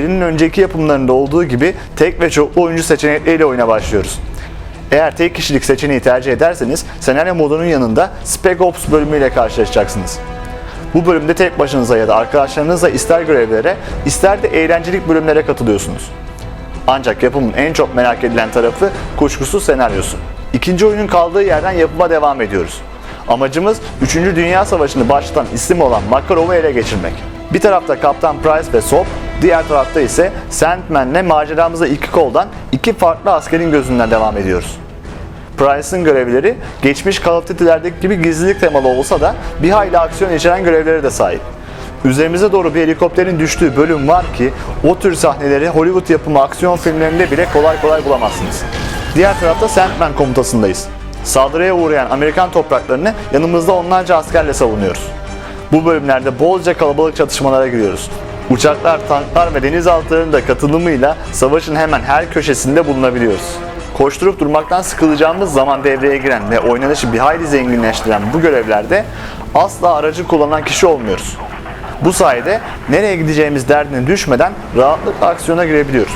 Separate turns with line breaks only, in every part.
Serinin önceki yapımlarında olduğu gibi tek ve çoklu oyuncu seçenekleriyle oyuna başlıyoruz. Eğer tek kişilik seçeneği tercih ederseniz senaryo modunun yanında Spec Ops bölümüyle karşılaşacaksınız. Bu bölümde tek başınıza ya da arkadaşlarınızla ister görevlere, ister de eğlencelik bölümlere katılıyorsunuz. Ancak yapımın en çok merak edilen tarafı kuşkusuz senaryosu. İkinci oyunun kaldığı yerden yapıma devam ediyoruz. Amacımız 3. Dünya Savaşı'nı başlatan isim olan Makarov'u ele geçirmek. Bir tarafta Kaptan Price ve Sop, diğer tarafta ise Sandman'le maceramıza iki koldan iki farklı askerin gözünden devam ediyoruz. Price'ın görevleri geçmiş Call of Duty'lerdeki gibi gizlilik temalı olsa da bir hayli aksiyon içeren görevlere de sahip. Üzerimize doğru bir helikopterin düştüğü bölüm var ki o tür sahneleri Hollywood yapımı aksiyon filmlerinde bile kolay kolay bulamazsınız. Diğer tarafta Sandman komutasındayız. Saldırıya uğrayan Amerikan topraklarını yanımızda onlarca askerle savunuyoruz. Bu bölümlerde bolca kalabalık çatışmalara giriyoruz. Uçaklar, tanklar ve denizaltıların da katılımıyla savaşın hemen her köşesinde bulunabiliyoruz. Koşturup durmaktan sıkılacağımız zaman devreye giren ve oynanışı bir hayli zenginleştiren bu görevlerde asla aracı kullanan kişi olmuyoruz. Bu sayede nereye gideceğimiz derdine düşmeden rahatlıkla aksiyona girebiliyoruz.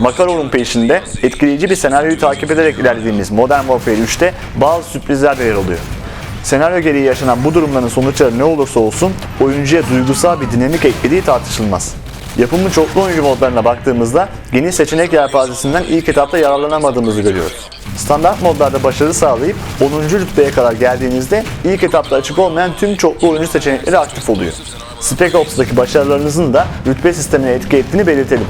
Makarov'un peşinde etkileyici bir senaryoyu takip ederek ilerlediğimiz Modern Warfare 3'te bazı sürprizler de yer alıyor. Senaryo gereği yaşanan bu durumların sonuçları ne olursa olsun oyuncuya duygusal bir dinamik eklediği tartışılmaz. Yapımın çoklu oyuncu modlarına baktığımızda geniş seçenek yelpazesinden ilk etapta yararlanamadığımızı görüyoruz. Standart modlarda başarı sağlayıp 10. rütbeye kadar geldiğinizde ilk etapta açık olmayan tüm çoklu oyuncu seçenekleri aktif oluyor. Spec Ops'daki başarılarınızın da rütbe sistemine etki ettiğini belirtelim.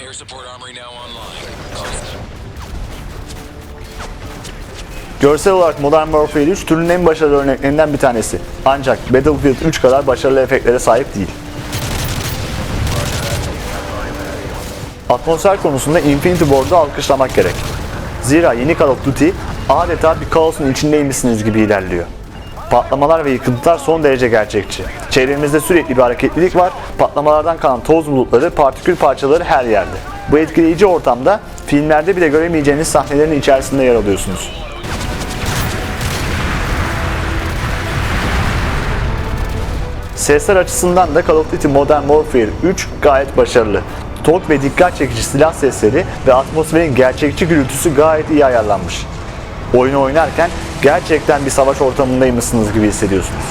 Air support armory now online.
Görsel olarak Modern Warfare 3 türünün en başarılı örneklerinden bir tanesi. Ancak Battlefield 3 kadar başarılı efektlere sahip değil. Atmosfer konusunda Infinity Ward'u alkışlamak gerek. Zira yeni Call of Duty adeta bir kaosun içindeymişsiniz gibi ilerliyor. Patlamalar ve yıkıntılar son derece gerçekçi. Çevremizde sürekli bir hareketlilik var, patlamalardan kalan toz bulutları, partikül parçaları her yerde. Bu etkileyici ortamda filmlerde bile göremeyeceğiniz sahnelerin içerisinde yer alıyorsunuz. Sesler açısından da Call of Duty Modern Warfare 3 gayet başarılı. Tok ve dikkat çekici silah sesleri ve atmosferin gerçekçi gürültüsü gayet iyi ayarlanmış. Oyunu oynarken gerçekten bir savaş ortamındaymışsınız gibi hissediyorsunuz.